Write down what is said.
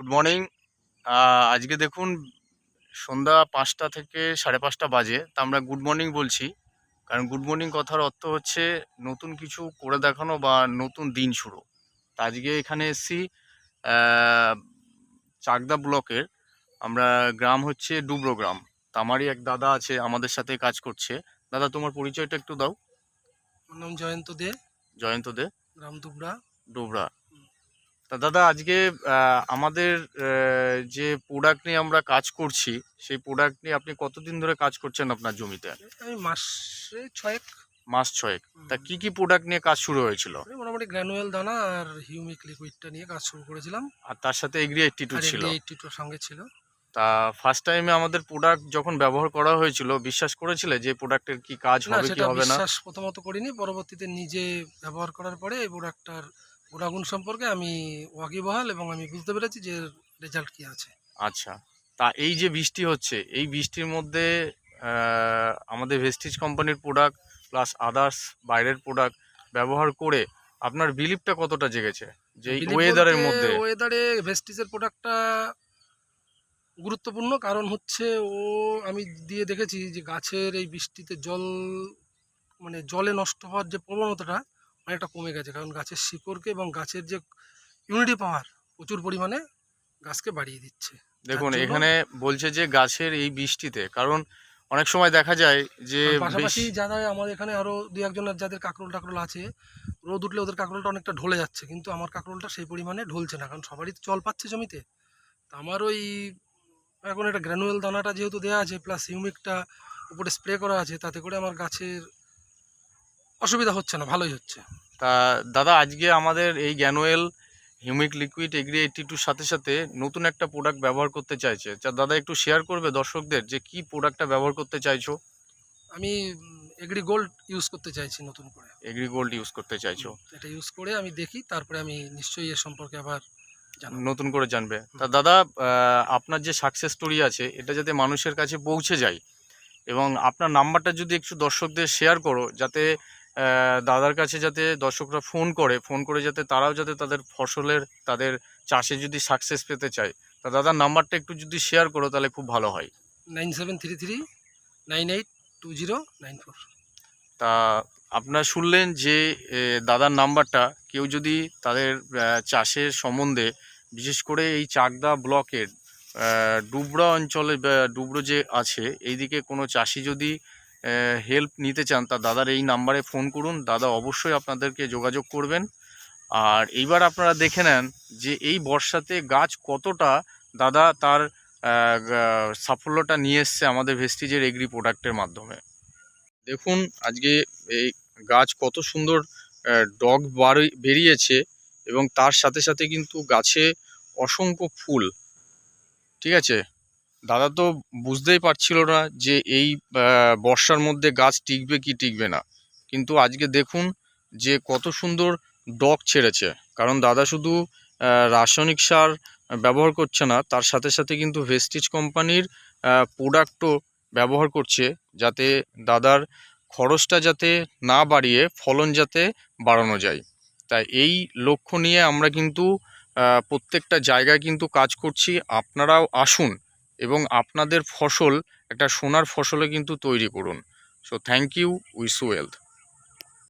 Good morning আজকে দেখুন সন্ধ্যা পাঁচটা থেকে সাড়ে পাঁচটা বাজে তা আমরা গুড মর্নিং বলছি। কারণ গুড মর্নিং কথার অর্থ হচ্ছে নতুন কিছু করে দেখানো বা নতুন দিন শুরু। তা আজকে এখানে এসছি চাকদা ব্লকের আমরা গ্রাম হচ্ছে ডুবরো গ্রাম। তা আমারই এক দাদা আছে আমাদের সাথে কাজ করছে। দাদা তোমার পরিচয়টা একটু দাও। আমার নাম জয়ন্ত দে। জয়ন্ত দে। গ্রাম দুবরা ডোবরা। তা দাদা আজকে আমাদের যে প্রোডাক্ট নিয়ে আমরা কাজ করছি সেই প্রোডাক্ট নিয়ে আপনি কতদিন ধরে কাজ করছেন আপনার জমিতে? আমি মাসে ছয়েক। মাস ছয়েক। তা কি কি প্রোডাক্ট নিয়ে কাজ শুরু হয়েছিল? মোটামুটি গ্র্যানুয়েল দানা আর হিউমিক লিকুইডটা নিয়ে কাজ শুরু করেছিলাম। আর তার সাথে এগ্রি এইটটি টু ছিল। এইটটি টু সঙ্গে ছিল। তা ফার্স্ট টাইমে আমাদের প্রোডাক্ট যখন ব্যবহার করা হয়েছিল বিশ্বাস করেছিলে যে প্রোডাক্টের কি কাজ হবে কি হবে না? বিশ্বাস প্রথমত করিনি। পরবর্তীতে নিজে ব্যবহার করার পরে এই প্রোডাক্টটার গুণাগুণ সম্পর্কে আমি ওয়াকিবহাল এবং আমি বুঝতে পেরেছি যে রেজাল্ট কি আছে। আচ্ছা তা এই যে বৃষ্টি হচ্ছে এই বৃষ্টির মধ্যে আমাদের ভেস্টিজ কোম্পানির প্রোডাক্ট প্লাস আদার্স বাইরের প্রোডাক্ট ব্যবহার করে আপনার বিলিফটা কতটা জেগেছে? যে ওয়েদারের মধ্যে ওয়েদারে ভেস্টিজের প্রোডাক্টটা গুরুত্বপূর্ণ কারণ হচ্ছে ও আমি দিয়ে দেখেছি যে গাছের এই বৃষ্টিতে জল মানে জলে নষ্ট হওয়ার যে প্রবণতাটা অনেকটা কমে গেছে কারণ গাছের শিকড়কে এবং গাছের যে ইউনিটি পাওয়ার প্রচুর পরিমাণে গাছকে বাড়িয়ে দিচ্ছে। দেখুন এখানে বলছে যে গাছের এই বৃষ্টিতে কারণ অনেক সময় দেখা যায় যে পাশাপাশি যারা আমাদের এখানে আরও দু একজনের যাদের কাকরোল টাকরোল আছে রোদ উঠলে ওদের কাকরোলটা অনেকটা ঢলে যাচ্ছে কিন্তু আমার কাকরোলটা সেই পরিমাণে ঢলছে না কারণ সবারই তো জল পাচ্ছে জমিতে। তা আমার ওই এখন একটা গ্র্যানুয়েল দানাটা যেহেতু দেওয়া আছে প্লাস হিউমিকটা উপরে স্প্রে করা আছে তাতে করে আমার গাছের অসুবিধা হচ্ছে না ভালোই হচ্ছে। তা দাদা আজকে আমাদের এই গ্যানুয়েল হিউমিক লিকুইড এগ্রি এইটটি টুর সাথে সাথে নতুন একটা প্রোডাক্ট ব্যবহার করতে চাইছে। তা দাদা একটু শেয়ার করবে দর্শকদের যে কি প্রোডাক্টটা ব্যবহার করতে চাইছো? আমি এগ্রি গোল্ড ইউজ করতে চাইছি নতুন করে। এগ্রি গোল্ড ইউজ করতে চাইছো? এটা ইউজ করে আমি দেখি তারপরে আমি নিশ্চয়ই এর সম্পর্কে আবার নতুন করে জানবে। তা দাদা আপনার যে সাকসেস স্টোরি আছে এটা যাতে মানুষের কাছে পৌঁছে যায় এবং আপনার নাম্বারটা যদি একটু দর্শকদের শেয়ার করো যাতে দাদার কাছে যাতে দর্শকরা ফোন করে ফোন করে যাতে তারাও যাতে তাদের ফসলের তাদের চাষে যদি সাকসেস পেতে চায়। তা দাদার নাম্বারটা একটু যদি শেয়ার করো তাহলে খুব ভালো হয়। Nine seven three three nine eight two zero nine four. তা আপনারা শুনলেন যে দাদার নাম্বারটা কেউ যদি তাদের চাষের সম্বন্ধে বিশেষ করে এই চাকদা ব্লকের ডুবরা অঞ্চলে ডুবরো যে আছে এইদিকে কোনো চাষি যদি হেল্প নিতে চান তা দাদার এই নাম্বারে ফোন করুন, দাদা অবশ্যই আপনাদেরকে যোগাযোগ করবেন। আর এইবার আপনারা দেখে নেন যে এই বর্ষাতে গাছ কতটা দাদা তার সাফল্যটা নিয়ে এসছে আমাদের ভেস্টিজের এগ্রি প্রোডাক্টের মাধ্যমে। দেখুন, আজকে এই গাছ কত সুন্দর ডগ বেরিয়েছে এবং তার সাথে সাথে কিন্তু গাছে অসংখ্য ফুল, ঠিক আছে? দাদা তো বুঝতেই পারছিল না যে এই বর্ষার মধ্যে গাছ টিকবে কি টিকবে না। কিন্তু আজকে দেখুন যে কত সুন্দর ডগ ছেড়েছে। কারণ দাদা শুধু রাসায়নিক সার ব্যবহার করছে না, তার সাথে সাথে কিন্তু ভেস্টিজ কোম্পানির প্রোডাক্টও ব্যবহার করছে যাতে দাদার খরচটা যাতে না বাড়িয়ে ফলন যাতে বাড়ানো যায়। তাই এই লক্ষ্য নিয়ে আমরা কিন্তু প্রত্যেকটা জায়গায় কিন্তু কাজ করছি। আপনারাও আসুন এবং আপনাদের ফসল একটা সোনার ফসলে কিন্তু তৈরি করুন। So thank you wish wealth